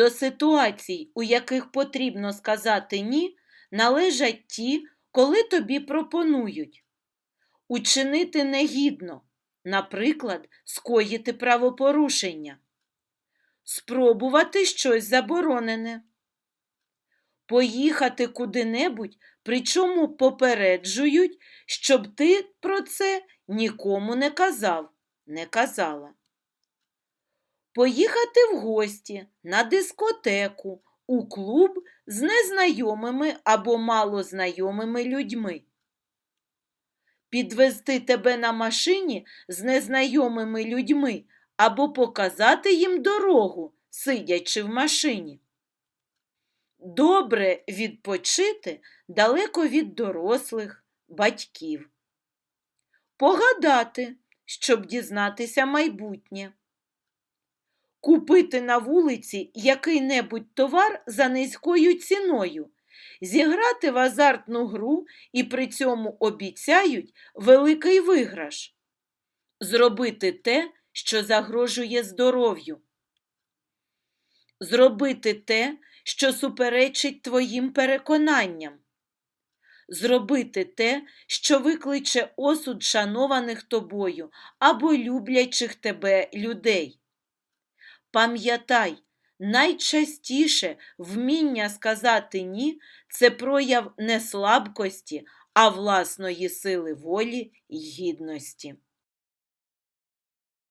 До ситуацій, у яких потрібно сказати ні, належать ті, коли тобі пропонують. Учинити негідно, наприклад, скоїти правопорушення, спробувати щось заборонене, поїхати куди-небудь, причому попереджують, щоб ти про це нікому не казав, не казала. Поїхати в гості, на дискотеку, у клуб з незнайомими або малознайомими людьми. Підвезти тебе на машині з незнайомими людьми або показати їм дорогу, сидячи в машині. Добре відпочити далеко від дорослих, батьків. Погадати, щоб дізнатися майбутнє. Купити на вулиці який-небудь товар за низькою ціною, зіграти в азартну гру і при цьому обіцяють великий виграш. Зробити те, що загрожує здоров'ю. Зробити те, що суперечить твоїм переконанням. Зробити те, що викличе осуд шанованих тобою або люблячих тебе людей. Пам'ятай, найчастіше вміння сказати ні це прояв не слабкості, а власної сили волі й гідності.